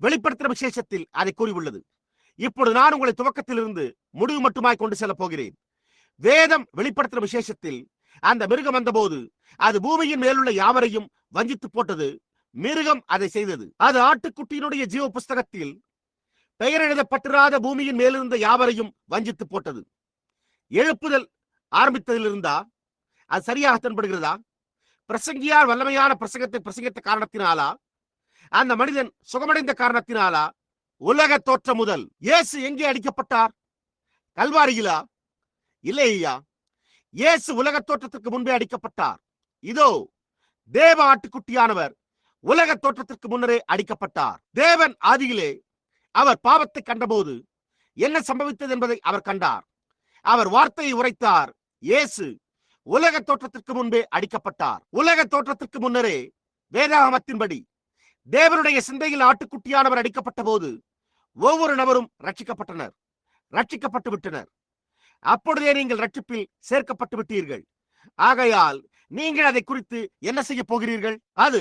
வெளிப்படுத்துற விசேஷத்தில் அதை கூறியுள்ளது. இப்பொழுது நான் உங்களை துவக்கத்திலிருந்து முடிவு மட்டுமாய் கொண்டு செல்ல போகிறேன். வேதம் வெளிப்படுத்தின விசேஷத்தில் அந்த மிருகம் வந்தபோது அது பூமியின் மேலுள்ள யாவரையும் வஞ்சித்து போட்டது. மிருகம் அதை செய்தது. அது ஆட்டுக்குட்டியினுடைய ஜீவ புஸ்தகத்தில் பெயர் எழுதப்பட்டிராத பூமியின் மேலிருந்த யாவரையும் வஞ்சித்து போட்டது. எழுப்புதல் ஆரம்பித்ததில் இருந்தா அது சரியாக தென்படுகிறதா? பிரசங்கியார் வல்லமையான பிரசங்கத்தை பிரசங்கித்த காரணத்தினாலா? அந்த மனிதன் சுகமடைந்த காரணத்தினாலா? உலக தோற்றம் முதல் இயேசு எங்கே அடிக்கப்பட்டார்? கல்வாரியிலா? இல்லை ஐயா இயேசு உலக தோற்றத்திற்கு முன்பே அடிக்கப்பட்டார். இதோ தேவ ஆட்டுக்குட்டியானவர் உலக தோற்றத்திற்கு முன்னரே அடிக்கப்பட்டார். தேவன் ஆதியிலே அவர் பாவத்தை கண்டபோது என்ன சம்பவித்தது என்பதை அவர் கண்டார். அவர் வார்த்தையை உரைத்தார். இயேசு உலக தோற்றத்திற்கு முன்பே அடிக்கப்பட்டார். உலக தோற்றத்திற்கு முன்னரே வேதாகமத்தின்படி தேவனுடைய சிந்தையில் ஆட்டுக்குட்டியானவர் அடிக்கப்பட்ட போது ஒவ்வொரு நபரும் ரட்சிக்கப்பட்டனர் ரட்சிக்கப்பட்டு விட்டனர் அப்பொழுதே நீங்கள் ரட்சிப்பில் சேர்க்கப்பட்டு விட்டீர்கள். ஆகையால் நீங்கள் அதை குறித்து என்ன செய்ய போகிறீர்கள்? அது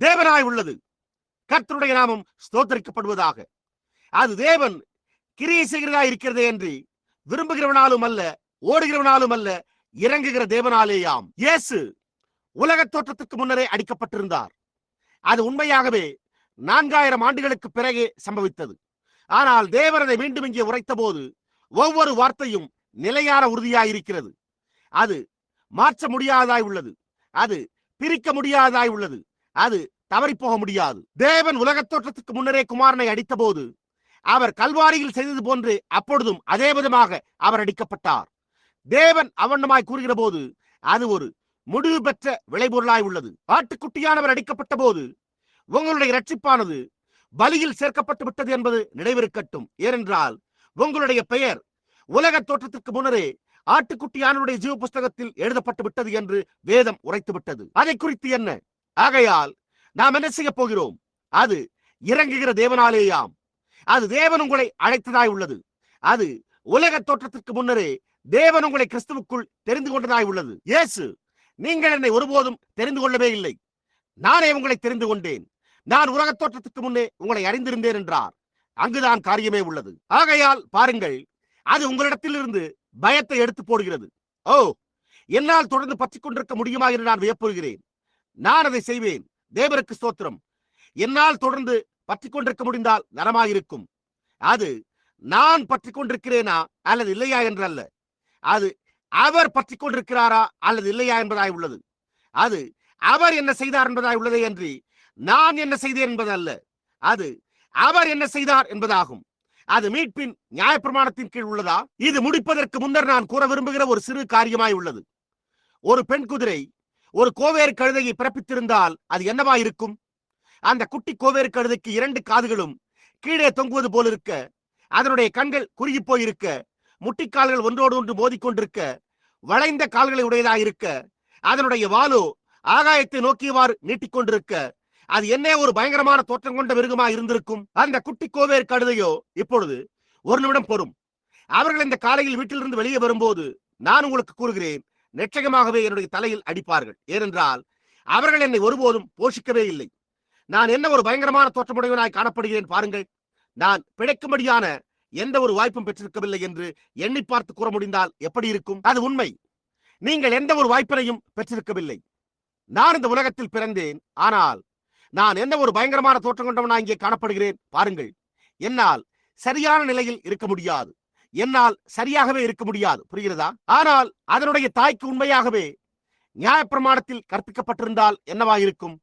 தேவனாய் உள்ளது. கர்த்தருடைய நாமம் ஸ்தோத்தரிக்கப்படுவதாக. அது தேவன் கிரியை செய்கிறதா இருக்கிறதே என்று விரும்புகிறவனாலும் அல்ல ஓடுகிறவனாலும் அல்ல இறங்குகிற தேவனாலேயாம். இயேசு உலக தோற்றத்துக்கு முன்னரே அடிக்கப்பட்டிருந்தார். அது உண்மையாகவே நான்காயிரம் ஆண்டுகளுக்கு பிறகே சம்பவித்தது. ஆனால் தேவர் அதை மீண்டும் இங்கே உரைத்த போது ஒவ்வொரு வார்த்தையும் நிலையான உறுதியாயிருக்கிறது. அது மாற்ற முடியாதாய் உள்ளது. அது பிரிக்க முடியாதாய் உள்ளது. அது தவறிப்போக முடியாது. தேவன் உலகத் தோற்றத்துக்கு முன்னரே குமாரனை அடித்த போது அவர் கல்வாரியில் செய்தது போன்று அப்பொழுதும் அதே விதமாக அவர் அடிக்கப்பட்டார். தேவன் அவண்ணமாய் கூறுகிற போது அது ஒரு முடிவு பெற்ற விளைபொருளாய் உள்ளது. ஆட்டுக்குட்டியானவர் அடிக்கப்பட்ட போது உங்களுடைய இரட்சிப்பானது பலியில் சேர்க்கப்பட்டு விட்டது என்பது நினைவிருக்கட்டும். ஏனென்றால் உங்களுடைய பெயர் உலக தோற்றத்திற்கு முன்னரே ஆட்டுக்குட்டியானவருடைய ஜீவ புஸ்தகத்தில் எழுதப்பட்டு விட்டது என்று வேதம் உரைத்து விட்டது. அதை குறித்து என்ன? ஆகையால் நாம் என்ன செய்ய போகிறோம்? அது இறங்குகிற தேவனாலேயாம். அது தேவன் உங்களை அழைத்ததாய் உள்ளது. அது உலக தோற்றத்திற்கு முன்னரே தேவன் உங்களை கிறிஸ்துவுக்குள் தெரிந்து கொண்டதாய் உள்ளது. இயேசு நீங்கள் என்னை ஒருபோதும் தெரிந்து கொள்ளவே இல்லை. நானே உங்களை தெரிந்து கொண்டேன். நான் உலகத் தோற்றத்துக்கு முன்னே உங்களை அறிந்திருந்தேன் என்றார். அங்குதான் காரியமே உள்ளது. ஆகையால் பாருங்கள் அது உங்களிடத்திலிருந்து பயத்தை எடுத்து போடுகிறது. ஓ என்னால் தொடர்ந்து பற்றி கொண்டிருக்க முடியுமா என்று நான் வியப்புகிறேன் நான் அதை செய்வேன். தேவருக்கு ஸ்தோத்திரம். என்னால் தொடர்ந்து பற்றி கொண்டிருக்க முடிந்தால் நலமாயிருக்கும். அது நான் பற்றி கொண்டிருக்கிறேனா அல்லது இல்லையா என்றல்ல. அது அவர் பற்றி கொண்டிருக்கிறாரா அல்லது இல்லையா என்பதாய் உள்ளது. அது அவர் என்ன செய்தார் என்பதாய் உள்ளதே அன்றி நான் என்ன செய்தேன் என்பதல்ல. அது அவர் என்ன செய்தார் என்பதாகும். அது மீட்பின் நியாயப்பிரமாணத்தின் கீழ் உள்ளதா? இது முடிப்பதற்கு முன்னர் நான் கூற விரும்புகிற ஒரு சிறு காரியமாய் உள்ளது. ஒரு பெண் குதிரை ஒரு கோவேறு கழுதையை பிறப்பித்திருந்தால் அது என்னவா இருக்கும்? அந்த குட்டி கோவேறு கழுதைக்கு இரண்டு காதுகளும் கீழே தொங்குவது போலிருக்க அதனுடைய கண்கள் குறுகி போயிருக்க முட்டிக்கால்கள் ஒன்றோடு ஒன்று மோதிக்கொண்டிருக்க வளைந்த கால்களை உடையதாக இருக்க அதனுடைய வாலோ ஆகாயத்தை நோக்கியவாறு நீட்டிக்கொண்டிருக்க அது என்ன ஒரு பயங்கரமான தோற்றம் கொண்ட மிருகமா இருந்திருக்கும் அந்த குட்டி கோவேர் கழுதையோ இப்பொழுது ஒரு நிமிடம் பொறும். அவர்கள் இந்த காலையில் வீட்டிலிருந்து வெளியே வரும்போது நான் உங்களுக்கு கூறுகிறேன் நிச்சயமாகவே என்னுடைய தலையில் அடிப்பார்கள். ஏனென்றால் அவர்கள் என்னை ஒருபோதும் போஷிக்கவே இல்லை. நான் என்ன ஒரு பயங்கரமான தோற்றமுடையவனாய் காணப்படுகிறேன் பாருங்கள். நான் பிழைக்கும்படியான எந்த ஒரு வாய்ப்பும் பெற்றிருக்கவில்லை என்று எண்ணி பார்த்து கூற முடிந்தால் எப்படி இருக்கும்? அது உண்மை. நீங்கள் எந்த ஒரு வாய்ப்பினையும் பெற்றிருக்கவில்லை. நான் இந்த உலகத்தில் பிறந்தேன். ஆனால் நான் எந்த ஒரு பயங்கரமான தோற்றம் கொண்டவனா இங்கே காணப்படுகிறேன்? பாருங்கள். என்னால் சரியான நிலையில் இருக்க முடியாது. என்னால் சரியாகவே இருக்க முடியாது. புரிகிறதா? ஆனால் அதனுடைய தாய்க்கு உண்மையாகவே நியாயப்பிரமாணத்தில் கற்பிக்கப்பட்டிருந்தால் என்னவா இருக்கும்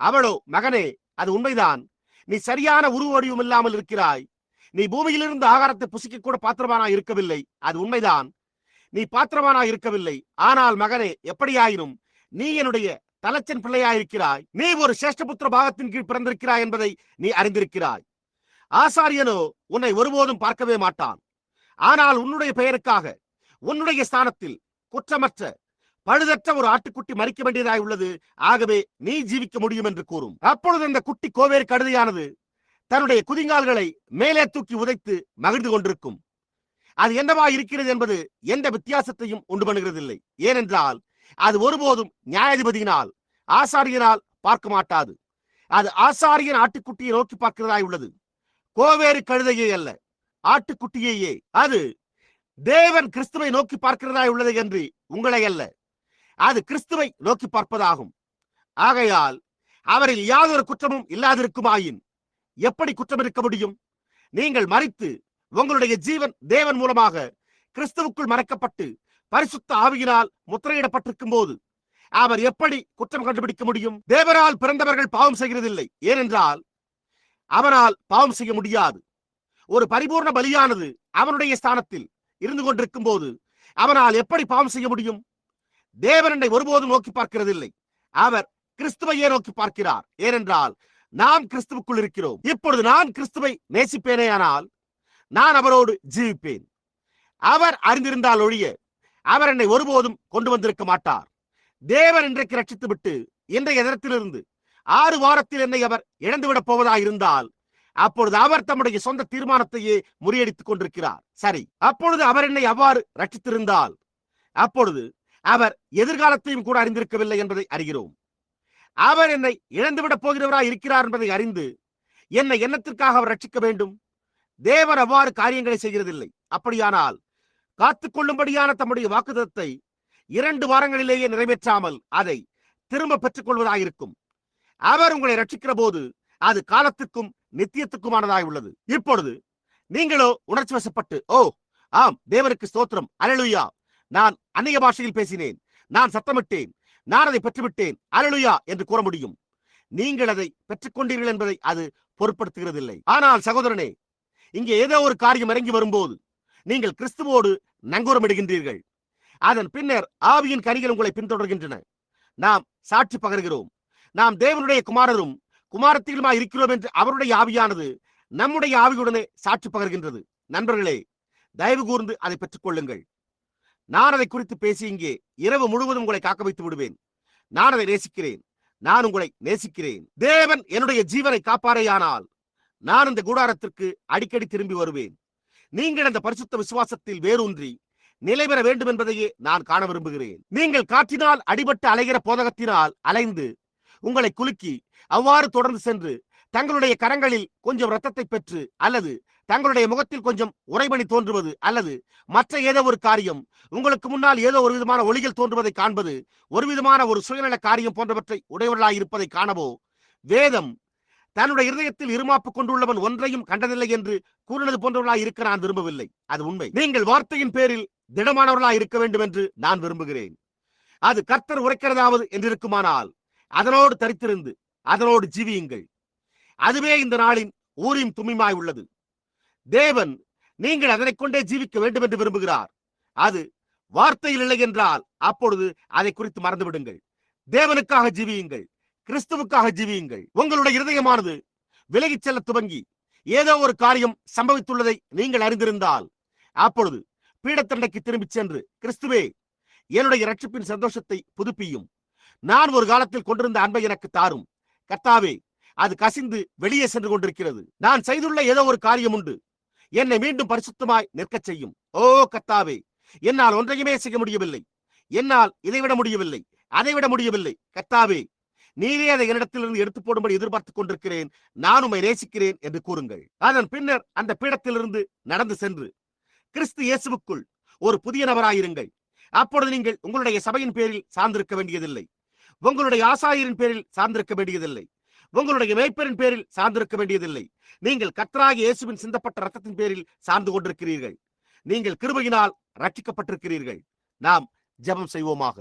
அவளோ மகனே அது உண்மைதான். நீ சரியான உருவடிவும் இல்லாமல் இருக்கிறாய். நீ பூமியிலிருந்து ஆகாரத்தை புசிக்க கூட பாத்திரமானா இருக்கவில்லை. அது உண்மைதான். நீ பாத்திரமானா இருக்கவில்லை. ஆனால் மகனே எப்படியாயினும் நீ என்னுடைய தலச்சன் பிள்ளையாயிருக்கிறாய். நீ ஒரு சேஷ்டபுத்திர பாகத்தின் கீழ் பிறந்திருக்கிறாய் என்பதை நீ அறிந்திருக்கிறாய். ஆசாரியனோ உன்னை ஒருபோதும் பார்க்கவே மாட்டான். ஆனால் உன்னுடைய பெயருக்காக உன்னுடைய ஸ்தானத்தில் குற்றமற்ற பழுதற்ற ஒரு ஆட்டுக்குட்டி மறிக்க வேண்டியதாய் உள்ளது ஆகவே நீ ஜீவிக்க முடியும் என்று கூறும். அப்பொழுது அந்த குட்டி கோவேறு கடுதையானது தன்னுடைய குதிங்கால்களை மேலே தூக்கி உதைத்து மகிழ்ந்து கொண்டிருக்கும். அது என்னவா இருக்கிறது என்பது எந்த வித்தியாசத்தையும் உண்டு பண்ணுகிறதில்லை. ஏனென்றால் அது ஒருபோதும் நியாயாதிபதியினால் ஆசாரியனால் பார்க்க மாட்டாது. அது ஆசாரியன் ஆட்டுக்குட்டியை நோக்கி பார்க்கிறதாய் உள்ளது. கோவேறு கழுதையே அல்ல ஆட்டுக்குட்டியையே. அது தேவன் கிறிஸ்துவை நோக்கி பார்க்கிறதாய் உள்ளது என்று உங்களை அல்ல அது கிறிஸ்துவை நோக்கி பார்ப்பதாகும். ஆகையால் அவரில் யாதொரு குற்றமும் இல்லாதிருக்குமாயின் எப்படி குற்றம் இருக்க முடியும்? நீங்கள் மறித்து உங்களுடைய ஜீவன் தேவன் மூலமாக கிறிஸ்துவுக்குள் மறைக்கப்பட்டு பரிசுத்த ஆவியினால் முத்திரையிடப்பட்டிருக்கும் போது அவர் எப்படி குற்றம் கண்டுபிடிக்க முடியும்? தேவரால் பிறந்தவர்கள் பாவம் செய்கிறதில்லை. ஏனென்றால் அவனால் பாவம் செய்ய முடியாது. ஒரு பரிபூர்ண பலியானது அவனுடைய ஸ்தானத்தில் இருந்து கொண்டிருக்கும் போது அவனால் எப்படி பாவம் செய்ய முடியும்? தேவன் என்னை ஒருபோதும் நோக்கி பார்க்கிறதில்லை. அவர் கிறிஸ்துவையே நோக்கி பார்க்கிறார். ஏனென்றால் நாம் கிறிஸ்துவுக்குள் இருக்கிறோம். இப்பொழுது நான் கிறிஸ்துவை நேசிப்பேனேயானால் நான் அவரோடு ஜீவிப்பேன். அவர் அறிந்திருந்தால் ஒழிய அவர் என்னை ஒருபோதும் கொண்டு வந்திருக்க மாட்டார். தேவன் இன்றைக்கு ரட்சித்து விட்டு இன்றைய தினத்திலிருந்து ஆறு வாரத்தில் என்னை அவர் இழந்துவிடப் போவதாக இருந்தால் அப்பொழுது அவர் தம்முடைய சொந்த தீர்மானத்தையே முறியடித்துக் கொண்டிருக்கிறார். சரி அப்பொழுது அவர் என்னை அவ்வாறு ரட்சித்திருந்தால் அப்பொழுது அவர் எதிர்காலத்தையும் கூட அறிந்திருக்கவில்லை என்பதை அறிகிறோம். அவர் என்னை இழந்துவிடப் போகிறவராய் இருக்கிறார் என்பதை அறிந்து என்னை எண்ணத்திற்காக அவர் ரட்சிக்க வேண்டும்? தேவர் அவ்வாறு காரியங்களை செய்கிறதில்லை. அப்படியானால் காத்துக் கொள்ளும்படியான தம்முடைய வாக்குதத்தை இரண்டு வாரங்களிலேயே நிறைவேற்றாமல் அதை திரும்ப பெற்றுக் கொள்வதாயிருக்கும் அவர் உங்களை ரட்சிக்கிற போது அது காலத்துக்கும் நித்தியத்துக்குமானதாக உள்ளது. இப்பொழுது நீங்களோ உணர்ச்சி வசப்பட்டு ஓ ஆம் தேவனுக்கு ஸ்தோத்திரம். அலலுயா நான் அந்நிய பாஷையில் பேசினேன். நான் சத்தமிட்டேன். நான் அதை பெற்றுவிட்டேன். அருளுயா என்று கூற முடியும். நீங்கள் அதை பெற்றுக்கொண்டீர்கள் என்பதை அது பொருட்படுத்துகிறதில்லை. ஆனால் சகோதரனே இங்கே ஏதோ ஒரு காரியம் இறங்கி வரும்போது நீங்கள் கிறிஸ்துவோடு நங்கூரமிடுகின்றீர்கள். அதன் பின்னர் ஆவியின் கனிகள் உங்களை பின்தொடர்கின்றன. நாம் சாட்சி பகர்கிறோம். நாம் தேவனுடைய குமாரரும் குமாரத்திலுமா இருக்கிறோம் என்று அவருடைய ஆவியானது நம்முடைய ஆவியுடனே சாட்சி பகர்கின்றது. நண்பர்களே தயவு கூர்ந்து அதை பெற்றுக் கொள்ளுங்கள் நான் அதை குறித்து பேசி இங்கே இரவு முழுவதும் உங்களை காக்க வைத்து விடுவேன். நான் அதை நேசிக்கிறேன். நான் உங்களை நேசிக்கிறேன். தேவன் என்னுடைய ஜீவனை காப்பாரேயானால் நான் இந்த கூடாரத்திற்கு அடிக்கடி திரும்பி வருவேன். நீங்கள் அந்த பரிசுத்த விசுவாசத்தில் வேரூன்றி நிலை பெற வேண்டும் என்பதையே நான் காண விரும்புகிறேன். நீங்கள் காற்றினால் அடிபட்டு அலைகிற போதகத்தினால் அலைந்து உங்களை குலுக்கி அவ்வாறு தொடர்ந்து சென்று தங்களுடைய கரங்களில் கொஞ்சம் ரத்தத்தை பெற்று அல்லது தங்களுடைய முகத்தில் கொஞ்சம் உறைபணி தோன்றுவது அல்லது மற்ற ஏதோ ஒரு காரியம் உங்களுக்கு முன்னால் ஏதோ ஒரு விதமான ஒளிகள் தோன்றுவதை காண்பது ஒரு விதமான ஒரு சுயநல காரியம் போன்றவற்றை உடையவர்களாய் இருப்பதை காணவோ? வேதம் தன்னுடைய இருதயத்தில் இருமாப்பு கொண்டுள்ளவன் ஒன்றையும் கண்டதில்லை என்று கூறினது போன்றவர்களாய் இருக்க நான் விரும்பவில்லை. அது உண்மை. நீங்கள் வார்த்தையின் பேரில் திடமானவர்களாய் இருக்க வேண்டும் என்று நான் விரும்புகிறேன். அது கர்த்தர் உரைக்கிறதாவது என்றிருக்குமானால் அதனோடு தரித்திருந்து அதனோடு ஜீவியுங்கள். அதுவே இந்த நாளின் ஊரின் துமிமாய் உள்ளது. தேவன் நீங்கள் அதனை கொண்டே ஜீவிக்க வேண்டும் என்று விரும்புகிறார். அது வார்த்தையில் இல்லை என்றால் அப்பொழுது அதை குறித்து மறந்து விடுங்கள் தேவனுக்காக ஜீவியுங்கள் கிறிஸ்துவுக்காக ஜீவியுங்கள். உங்களுடைய இருதயமானது விலகிச் செல்ல துவங்கி ஏதோ ஒரு காரியம் சம்பவித்துள்ளதை நீங்கள் அறிந்திருந்தால் அப்பொழுது பீடத்தண்டைக்கு திரும்பிச் சென்று கிறிஸ்துவே என்னுடைய ரட்சிப்பின் சந்தோஷத்தை புதுப்பியும். நான் ஒரு காலத்தில் கொண்டிருந்த அன்பை எனக்கு தாரும். கர்த்தாவே அது கசிந்து வெளியே சென்று கொண்டிருக்கிறது. நான் செய்துள்ள ஏதோ ஒரு காரியம் உண்டு. என்னை மீண்டும் பரிசுத்தமாய் நிற்கச் செய்யும். ஓ கத்தாவே என்னால் ஒன்றையுமே செய்ய முடியவில்லை. என்னால் இதைவிட முடியவில்லை அதைவிட முடியவில்லை. கத்தாவே நீரே அதை என்னிடத்திலிருந்து எடுத்து போடும்படி எதிர்பார்த்துக் கொண்டிருக்கிறேன். நான் உம்மை நேசிக்கிறேன் என்று கூறுங்கள். அதன் பின்னர் அந்த பீடத்திலிருந்து நடந்து சென்று கிறிஸ்து இயேசுவுக்குள் ஒரு புதிய நபராயிருங்கள். அப்பொழுது நீங்கள் உங்களுடைய சபையின் பேரில் சார்ந்திருக்க வேண்டியதில்லை. உங்களுடைய ஆசாரியரின் பேரில் சார்ந்திருக்க வேண்டியதில்லை. உங்களுடைய மேய்ப்பரின் பேரில் சார்ந்திருக்க வேண்டியதில்லை. நீங்கள் கத்தராகி இயேசுவின் சிந்தப்பட்ட ரத்தத்தின் பேரில் சார்ந்து கொண்டிருக்கிறீர்கள். நீங்கள் கிருபையினால் ரட்சிக்கப்பட்டிருக்கிறீர்கள் நாம் ஜெபம் செய்வோமாக.